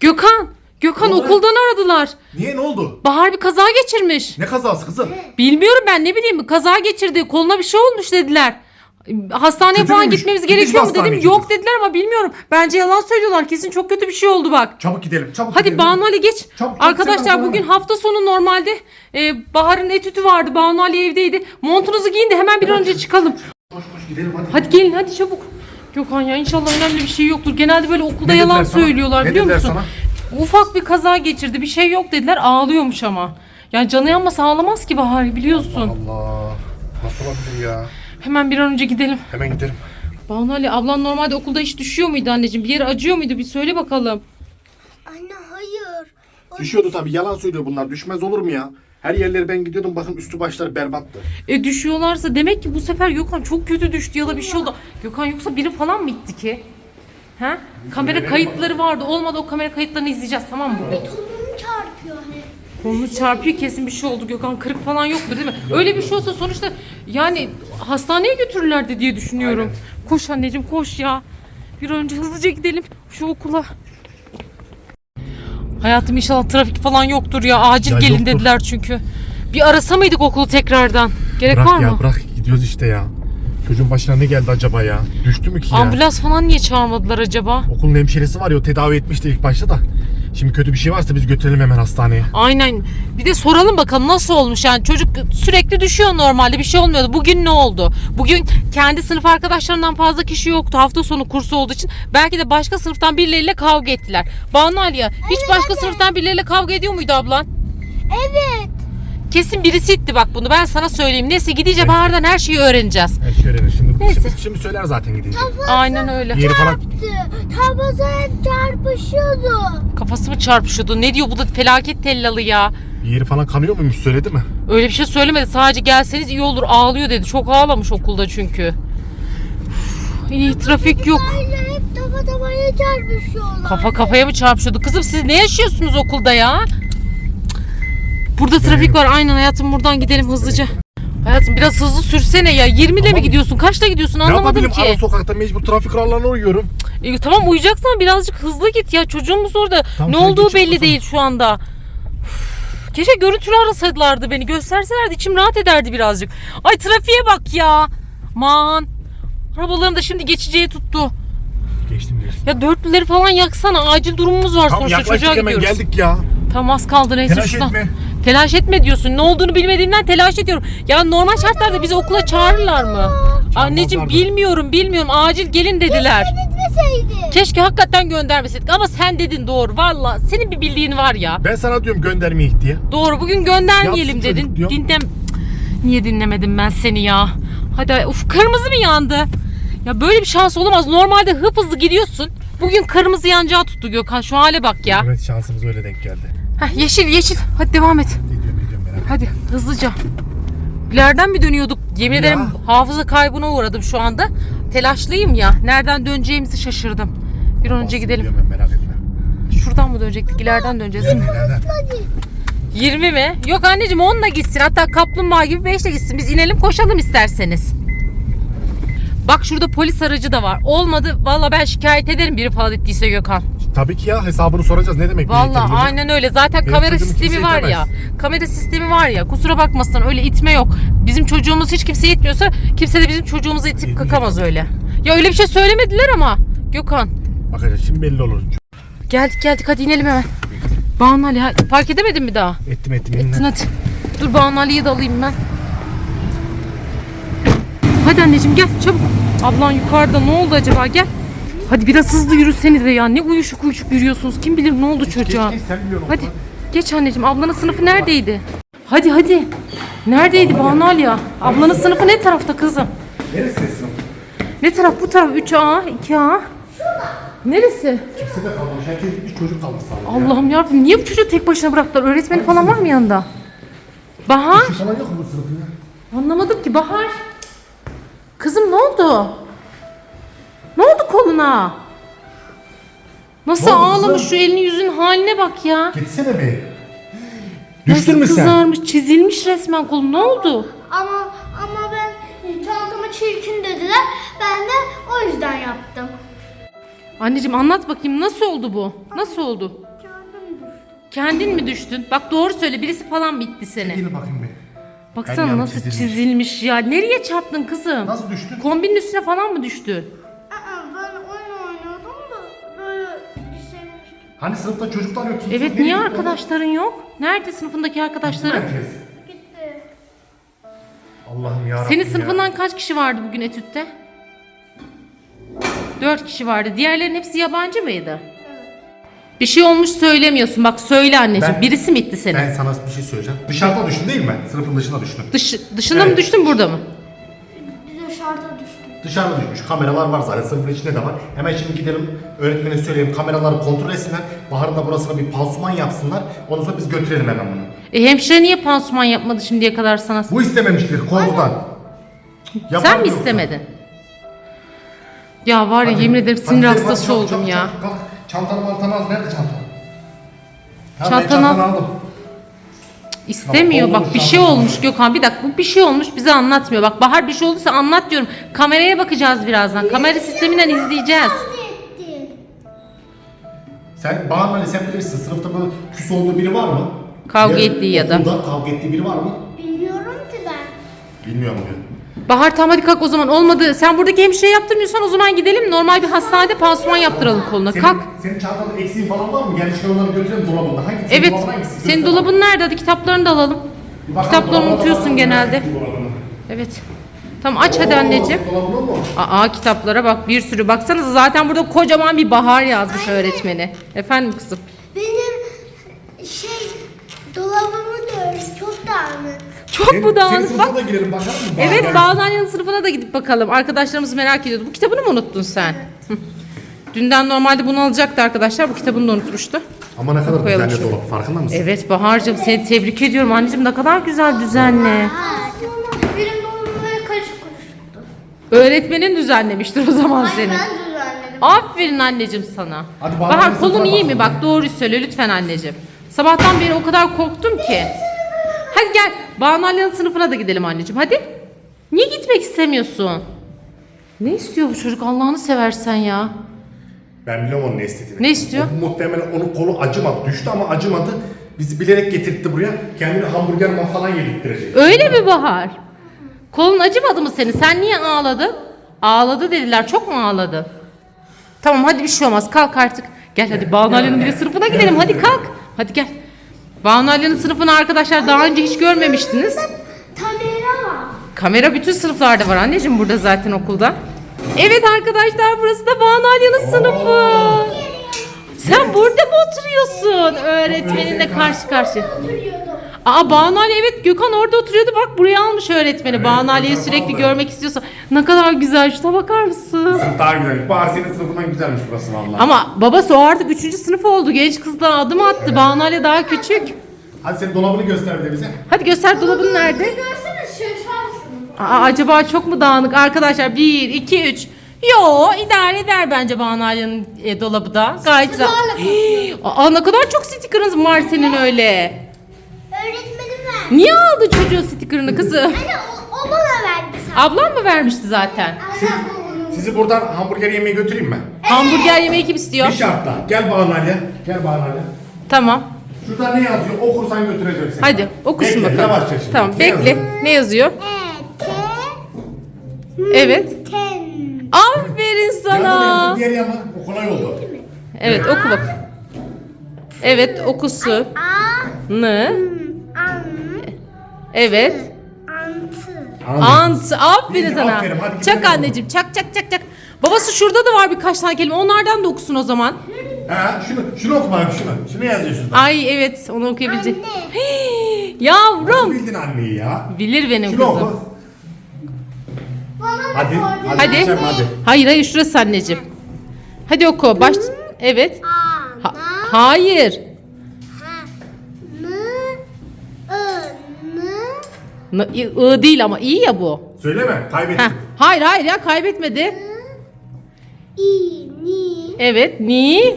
Gökhan, Gökhan Ne oldu? okuldan aradılar. Niye ne oldu? Bahar bir kaza geçirmiş. Ne kazası kızım? Bilmiyorum ben ne bileyim kaza geçirdi. Koluna bir şey olmuş dediler. Hastaneye Kötü falan müymüş? gitmemiz gerekiyor mu dedim. Yok dediler ama bilmiyorum. Bence yalan söylüyorlar. Kesin çok kötü bir şey oldu bak. Çabuk gidelim çabuk Hadi gidelim. Banu Ali geç. Çabuk, çabuk, Arkadaşlar sen bugün hafta sonu normalde e, Bahar'ın etütü vardı. Banu Ali evdeydi. Montunuzu giyin de hemen bir an önce çıkalım. Koş koş gidelim hadi. Hadi gelin hadi çabuk. Gökhan ya inşallah önemli bir şey yoktur. Genelde böyle okulda Ne yalan dediler sana? söylüyorlar Ne biliyor dediler musun? Ufak bir kaza geçirdi bir şey yok dediler ağlıyormuş ama. Yani canı yanmasa ağlamaz ki Bahar biliyorsun. Allah. Nasıl olabilir ya? Hemen bir an önce gidelim. Hemen gidelim. Banu Ali ablan normalde okulda hiç düşüyor muydu anneciğim? Bir yere acıyor muydu? Bir söyle bakalım. Anne Düşüyordu tabii yalan söylüyor bunlar. Düşmez olur mu ya? Her yerlere ben gidiyordum bakın üstü başları berbattı. E düşüyorlarsa demek ki bu sefer Gökhan çok kötü düştü ya da bir şey oldu. Gökhan yoksa biri falan mı itti ki? Ha? Kamera kayıtları vardı. Olmadı o kamera kayıtlarını izleyeceğiz tamam mı? kolum çarpıyor hani. Kolunu çarpıyor kesin bir şey oldu Gökhan. Kırık falan yoktur değil mi? Öyle bir şey olsa sonuçta yani hastaneye götürürlerdi diye düşünüyorum. Koş anneciğim koş ya. Bir önce hızlıca gidelim şu okula. Hayatım inşallah trafik falan yoktur ya. Acil Ya gelin yoktur. dediler çünkü. Bir arasa mıydık okulu tekrardan? Gerek var Bırak ya mı? bırak gidiyoruz işte ya. Çocuğun başına ne geldi acaba ya? Düştü mü ki ya? Ambulans falan niye çağırmadılar acaba? Okulun hemşiresi var ya o tedavi etmişti ilk başta da. Şimdi kötü bir şey varsa biz götürelim hemen hastaneye. Aynen. Bir de soralım bakalım nasıl olmuş yani çocuk sürekli düşüyor normalde bir şey olmuyordu. Bugün ne oldu? Bugün kendi sınıf arkadaşlarından fazla kişi yoktu hafta sonu kursu olduğu için. Belki de başka sınıftan birileriyle kavga ettiler. Banu Aliye hiç başka sınıftan birileriyle kavga ediyor muydu ablan? Evet. Kesin birisi itti bak bunu ben sana söyleyeyim. Neyse gidince Bahar'dan her şeyi öğreneceğiz. Her şey öğrenir. Şimdi, Neyse. şimdi, şimdi söyler zaten gidince. Aynen öyle. Yeri falan Tabasaya çarpışıyordu. Kafası mı çarpışıyordu? Ne diyor bu da felaket tellalı ya. bir yeri falan kanıyor muymuş söyledi mi? Öyle bir şey söylemedi. Sadece gelseniz iyi olur. Ağlıyor dedi. Çok ağlamış okulda çünkü. Üf, İyi trafik yok. Hep tafa tafaya çarpışıyorlar. Kafa kafaya mı çarpışıyordu? Kızım siz ne yaşıyorsunuz okulda ya? Burada trafik var. Aynen hayatım buradan gidelim hızlıca. Hayatım biraz hızlı sürsene ya. 20 ile mi gidiyorsun? Kaçta gidiyorsun? ne Anlamadım yapabilirim? Ara ki. sokakta mecbur trafik kurallarına uyuyorum. E, tamam uyuyacaksan birazcık hızlı git ya. Çocuğumuz orada. Tamam, ne sen olduğu geç belli çıkmasın. değil şu anda. Üf, Keşke görüntülü arasaydılardı beni. Gösterselerdi içim rahat ederdi birazcık. Ay trafiğe bak ya. Man. Arabalarım da şimdi geçeceği tuttu. Geçtim geçtim. Ya dörtlüleri falan yaksana. Acil durumumuz var Tamam sonuçta yaklaştık çocuğa hemen gidiyoruz. geldik ya. Tam az kaldı neyse Telaş şuradan. etme. Telaş etme diyorsun. Ne olduğunu bilmediğimden telaş ediyorum. Ya normal şartlarda bizi okula çağırırlar mı? Anneciğim bilmiyorum bilmiyorum. Acil gelin dediler. Gitmeseydi. Keşke hakikaten göndermeseydik ama sen dedin doğru. Valla senin bir bildiğin var ya. Ben sana diyorum göndermeyik diye. Doğru bugün göndermeyelim Yapsın dedin. diyor. Dinlem Niye dinlemedim ben seni ya? Hadi uf kırmızı mı yandı? Ya böyle bir şans olamaz. Normalde hıp hızlı gidiyorsun. Bugün kırmızı yanacağı tuttu Gökhan. Şu hale bak ya. Evet şansımız öyle denk geldi. Heh, yeşil yeşil. Hadi devam et. Ediyorum ediyorum merak etme. Hadi hızlıca. İleriden mi dönüyorduk? Yemin Ya. ederim hafıza kaybına uğradım şu anda. Telaşlıyım ya. Nereden döneceğimizi şaşırdım. Bir an önce gidelim. Gidiyorum ben merak etme. Şuradan mı dönecektik? İleriden döneceğiz değil mi? Nereden? 20 mi? Yok anneciğim 10'la gitsin. Hatta kaplumbağa gibi 5'le gitsin. Biz inelim koşalım isterseniz. Bak şurada polis aracı da var. Olmadı. Valla ben şikayet ederim biri falan ettiyse Gökhan. Tabii ki ya hesabını soracağız ne demek? Valla aynen öyle. Zaten Benim kamera sistemi kimse var ya. Kamera sistemi var ya. Kusura bakmasın öyle itme yok. Bizim çocuğumuz hiç kimse itmiyorsa kimse de bizim çocuğumuzu itip kakamaz öyle. Ya öyle bir şey söylemediler ama. Gökhan. Bakacağız şimdi belli olur. Geldik geldik hadi inelim hemen. Banu Ali ha- park edemedin mi daha? Ettim ettim. Ettin Ettin hadi. Dur Banu Ali'yi de alayım ben. Hadi anneciğim gel çabuk. Ablan yukarıda ne oldu acaba gel. Hadi biraz hızlı yürüsenize ya. Ne uyuşuk uyuşuk yürüyorsunuz. Kim bilir ne oldu çocuğa. Geç, geç, sen biliyorsun Hadi geç anneciğim. Ablanın sınıfı neredeydi? Hadi hadi. Neredeydi Banu Ali ya? Ablanın sınıfı ne tarafta kızım? Neresisin? Ne taraf bu taraf? 3A, 2A. Neresi? Kimse de kalmamış. Herkes bir çocuk kalmış sanırım. Allah'ım yarabbim niye bu çocuğu tek başına bıraktılar? Öğretmeni falan var mı yanında? Bahar? Bir falan yok mu bu sınıfın? Anlamadım ki Bahar. Kızım ne oldu? Koluna? Nasıl Ne oldu ağlamış kızım? şu elini yüzün haline bak ya. Gitsene be. Düştün mü Nasıl sen? kızarmış, çizilmiş resmen kolu. Ne oldu? Ama ama ben çantamı çirkin dediler. Ben de o yüzden yaptım. Anneciğim anlat bakayım nasıl oldu bu? Nasıl oldu? Kendin mi düştün? Bak doğru söyle birisi falan mı itti seni? Gidin bakayım bir. Baksana nasıl çizilmiş. çizilmiş ya. Nereye çarptın kızım? Nasıl düştün? Kombinin üstüne falan mı düştün? Hani sınıfta çocuklar yok. kimse Evet niye arkadaşların yok? Nerede sınıfındaki arkadaşların? Herkes. Gitti. Allah'ım ya. Senin sınıfından kaç kişi vardı bugün etütte? Dört kişi vardı. Diğerlerin hepsi yabancı mıydı? Bir şey olmuş söylemiyorsun. Bak söyle anneciğim. Ben- Birisi mi itti seni? Ben sana bir şey söyleyeceğim. Dışarıda düştün değil mi? Sınıfın dışına düştün. Dış, dışında mı Evet. düştün burada mı? Dışarıda düşmüş. Kameralar var zaten. Sınıfın içinde de var. Hemen şimdi gidelim öğretmene söyleyelim. Kameraları kontrol etsinler. Bahar'ın da burasına bir pansuman yapsınlar. Ondan sonra biz götürelim hemen bunu. E, hemşire niye pansuman yapmadı şimdiye kadar sana? Bu istememiştir korkudan. Yapar Sen mi yoksa? istemedin? Ya var ya Hadi. yemin ederim Hadi sinir gidelim, hastası hadi, oldum çabuk, ya. çabuk, Kalk. Çantanı mantanı al. Nerede çantan? Tamam, ben Çantanı al. aldım. İstemiyor Tamam, bak bir şey olmuş Gökhan bir dakika bu bir şey olmuş bize anlatmıyor. Bak Bahar bir şey olduysa anlat diyorum. Kameraya bakacağız birazdan. Kamera sisteminden izleyeceğiz. Sen Bahar'la sen bilirsin. Sınıfta böyle küs olduğu biri var mı? Kavga Ya, ettiği ya da. Okulda kavga ettiği biri var mı? Bilmiyorum ki ben. Bilmiyorum diyor. Bahar tamam hadi kalk o zaman olmadı. Sen buradaki hemşire yaptırmıyorsan o zaman gidelim. Normal bir hastanede pansuman yaptıralım koluna. Senin, Kalk. senin çantanda eksiğin falan var mı? Gelmişken onları götürelim dolabında. Hangi Evet. dolabına hangisi? Senin Göster dolabın nerede? Hadi kitaplarını da alalım. Bakalım, Kitaplarını unutuyorsun genelde. Evet. Tamam aç hadi Oo, anneciğim. Dolabına mı? Aa kitaplara bak bir sürü. Baksanıza zaten burada kocaman bir bahar yazmış öğretmeni. Efendim kızım. Benim şey dolabımı diyoruz çok dağınık. Çok mu Senin dağınık bak. sınıfına da girelim bakalım mı? Evet Bağdanya'nın sınıfına da gidip bakalım. Arkadaşlarımız merak ediyordu. Bu kitabını mı unuttun sen? Hı. Dünden normalde bunu alacaktı arkadaşlar. Bu kitabını da unutmuştu. Ama ne kadar Koyalım düzenli şöyle. dolap farkında mısın? Evet Bahar'cığım seni tebrik ediyorum anneciğim. Ne kadar güzel düzenli. Benim dolabım böyle karışık karışıktı. Öğretmenin düzenlemiştir o zaman Hayır senin. ben düzenledim. Aferin anneciğim sana. Hadi Bahar, Bahar kolun iyi mi? Bak doğruyu söyle lütfen anneciğim. Sabahtan beri o kadar korktum ki. Hadi gel Banu Alya'nın sınıfına da gidelim anneciğim hadi. Niye gitmek istemiyorsun? Ne istiyor bu çocuk Allah'ını seversen ya. Ben biliyorum onun ne istediğini. Ne istiyor? O, muhtemelen onun kolu acımadı. Düştü ama acımadı. Bizi bilerek getirtti buraya. Kendini hamburger man falan yedirttirecek. Öyle mi Bahar? Kolun acımadı mı senin? Sen niye ağladın? Ağladı dediler. Çok mu ağladı? Tamam hadi bir şey olmaz. Kalk artık. Gel hadi Banu Alya'nın bir sınıfına gidelim. Hadi kalk. Hadi gel. Banu Alya'nın sınıfını arkadaşlar daha önce hiç görmemiştiniz. Kamera var. Kamera bütün sınıflarda var anneciğim burada zaten okulda. Evet arkadaşlar burası da Banu Alya'nın sınıfı. Sen burada mı oturuyorsun? Öğretmeninle karşı karşıya. Oturuyordum. Aa Banu Ali evet Gökhan orada oturuyordu bak buraya almış öğretmeni. Banu Ali'yi Gökhan sürekli aldı. görmek istiyorsa. Ne kadar güzel şuna bakar mısın? Sınıf daha güzel. Senin sınıfından güzelmiş burası valla. Ama babası o artık 3. sınıf oldu. Genç kızla adım attı. Banu Ali daha küçük. Hadi senin dolabını göster bir de bize. Hadi göster dolabın nerede? Görsene şaşarsın. Aa, acaba çok mu dağınık arkadaşlar? 1, 2, 3. Yo idare eder bence Banu Ali'nin e, dolabı da. Gayet güzel. Hii, Aa ne kadar çok sticker'ınız var senin öyle. Niye aldı çocuğun sticker'ını kızım? Anne o, o bana verdi sen. Ablam mı vermişti zaten? Bu Sizi buradan hamburger yemeye götüreyim mi? Hamburger yemeği kim istiyor? Bir şartla. Gel Ali. Gel Ali. Tamam. Şurada ne yazıyor? Okursan götürecek seni. Hadi okusun Bekle, bakalım. Yavaşça şimdi. Tamam Ne bekle. yazıyor? Ne yazıyor? E, T, Evet. ten. Aferin Yanına sana. yazıyor, Diğer yana. O kolay oldu. Evet oku bak. Evet okusu. A, N. Evet. antı. Ant. Aferin İyi, sana. aferin, hadi Çak gidelim. anneciğim. Çak çak çak çak. Babası şurada da var birkaç tane kelime. Onlardan da okusun o zaman. Ha, şunu, şunu oku bakayım şunu. Şunu yazıyor şurada. Ay evet onu okuyabilecek. Anne. Hii, Nasıl Yavrum. bildin anneyi ya? Bilir benim Şunu kızım. oku. Bana da Hadi. sordu. Hadi. Hadi. Hadi. Hayır hayır şurası anneciğim. Hadi oku. Baş. Evet. Ha- na, hayır. I, değil ama iyi ya bu. Söyleme. Kaybettin. Heh. Hayır hayır ya kaybetmedi. i, ni, Evet ni.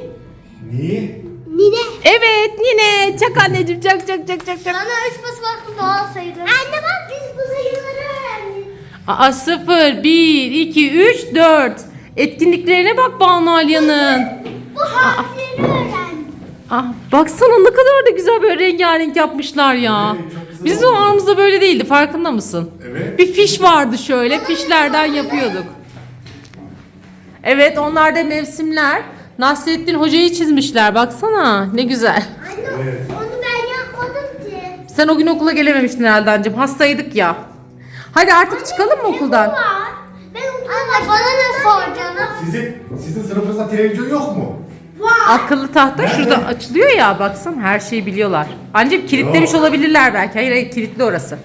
Niye? nine. Evet Nine. Çak anneciğim çak çak çak çak çak. Bana üç basamaklı doğal sayıları. Anne bak biz bu sayıları öğrendik. Aa 0, 1, 2, 3, 4. Etkinliklerine bak Banu Alya'nın. Bu harfleri öğrendik. Ah, baksana ne kadar da güzel böyle rengarenk yapmışlar ya. Evet, Bizim zamanımızda böyle değildi farkında mısın? Evet. Bir fiş vardı şöyle fişlerden yapıyorduk. Evet onlar da mevsimler. Nasrettin Hoca'yı çizmişler baksana ne güzel. Anne Evet. onu ben yapmadım ki. Sen o gün okula gelememiştin herhalde anneciğim hastaydık ya. Hadi artık çıkalım mı okuldan? Var. Ben Anne bana ne soracaksın? Sizin, sizin sınıfınızda televizyon yok mu? Akıllı tahta şurada açılıyor ya baksana her şeyi biliyorlar. Anneciğim kilitlemiş Yok. olabilirler belki. Hayır hayır kilitli orası.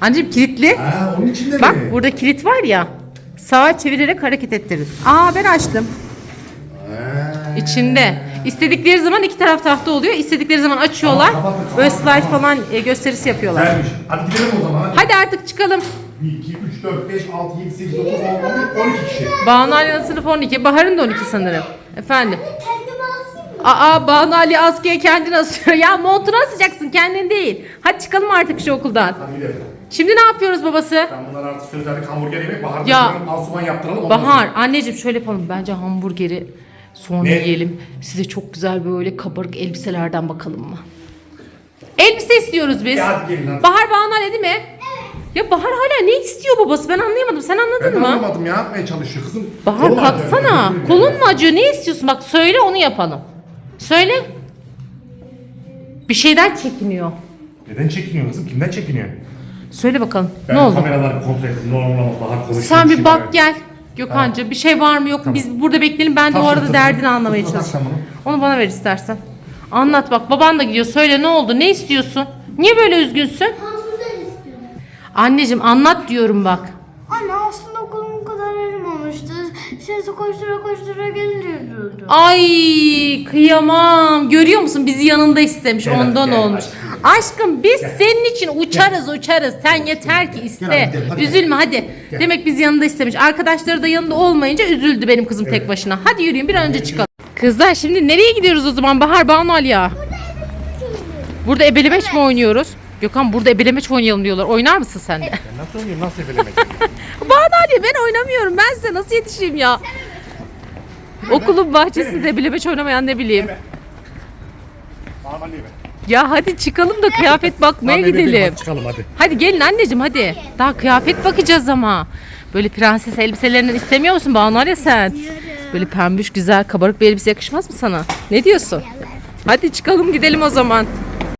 Anneciğim kilitli. Ha, onun içinde Bak mi? burada kilit var ya. Sağa çevirerek hareket ettirin. Aa ben açtım. Ha. İçinde. İstedikleri zaman iki taraf tahta oluyor. İstedikleri zaman açıyorlar. Tamam, kapat, kapat, Böyle slide kapat. falan e, gösterisi yapıyorlar. Güzelmiş. Hadi gidelim o zaman. Hadi. Hadi artık çıkalım. 1, 2, 3, 4, 5, 6, 7, 8, 9, 10, 11, 12 kişi. Banu Ali'nin sınıfı 12. Bahar'ın da 12 sanırım. Efendim. Aa Banu Ali askıya kendini asıyor. Ya montunu asacaksın kendin değil. Hadi çıkalım artık şu okuldan. Hadi gidelim. Şimdi ne yapıyoruz babası? Ben bunlara artık söz verdik hamburger yemek. Bahar'da Ya. ya. pansuman yaptıralım. ondan Bahar sonra- anneciğim şöyle yapalım. Bence hamburgeri sonra Ne? yiyelim. Size çok güzel böyle kabarık elbiselerden bakalım mı? Elbise istiyoruz biz. Ya hadi gelin hadi. Bahar Banu Ali değil mi? Evet. Ya Bahar hala ne istiyor babası? Ben anlayamadım. Sen anladın Ben mı? anlamadım ya. Yapmaya çalışıyor kızım. Bahar Kolum acıyor. kalksana. Kolun mu acıyor? Ne istiyorsun? Bak söyle onu yapalım. Söyle. Bir şeyden çekiniyor. Neden çekiniyor kızım? Kimden çekiniyor? Söyle bakalım. Ben ne oldu? kameraları kontrol ettim. Normal. Bahar konuşuyor. Sen bir şey bak var. gel. Gökhan'cığım bir şey var mı yok mu? Biz burada bekleyelim. Ben de o Tamam, arada dur, derdini anlamaya tamam. Onu bana ver istersen. Anlat bak. Baban da gidiyor. Söyle ne oldu? Ne istiyorsun? Niye böyle üzgünsün? Hamburger istiyorum. Anneciğim anlat diyorum bak. Anne aslında okulum bu kadar erimemişti. Sesi koştura koştura geliyordu. Ay kıyamam. Görüyor musun? Bizi yanında istemiş. Gel hadi, Ondan gel olmuş. aşkım. Aşkım biz senin için uçarız uçarız. Sen yeter ki iste. Gel hadi gidelim, hadi. Üzülme hadi. Gel. Demek biz yanında istemiş. Arkadaşları da yanında olmayınca üzüldü benim kızım tek başına. Hadi yürüyün bir an önce çıkalım. Kızlar şimdi nereye gidiyoruz o zaman? Bahar Banu Ali ya. Burada ebelemeç mi oynuyoruz? Gökhan burada ebelemeç oynayalım diyorlar. Oynar mısın sen de? Ben nasıl oynayayım? Nasıl efelemek? Banu Ali ben oynamıyorum. Ben size nasıl yetişeyim ya? Okulun bahçesinde ebelemeç oynamayan ne bileyim. Mi? Ya hadi çıkalım da kıyafet bakmaya Tamam, gidelim. hadi çıkalım hadi. Hadi gelin anneciğim hadi. Daha kıyafet bakacağız ama. Böyle prenses elbiselerinden istemiyor musun Banu Ali sen? Böyle pembiş güzel kabarık bir elbise yakışmaz mı sana? Ne diyorsun? Hadi çıkalım gidelim o zaman.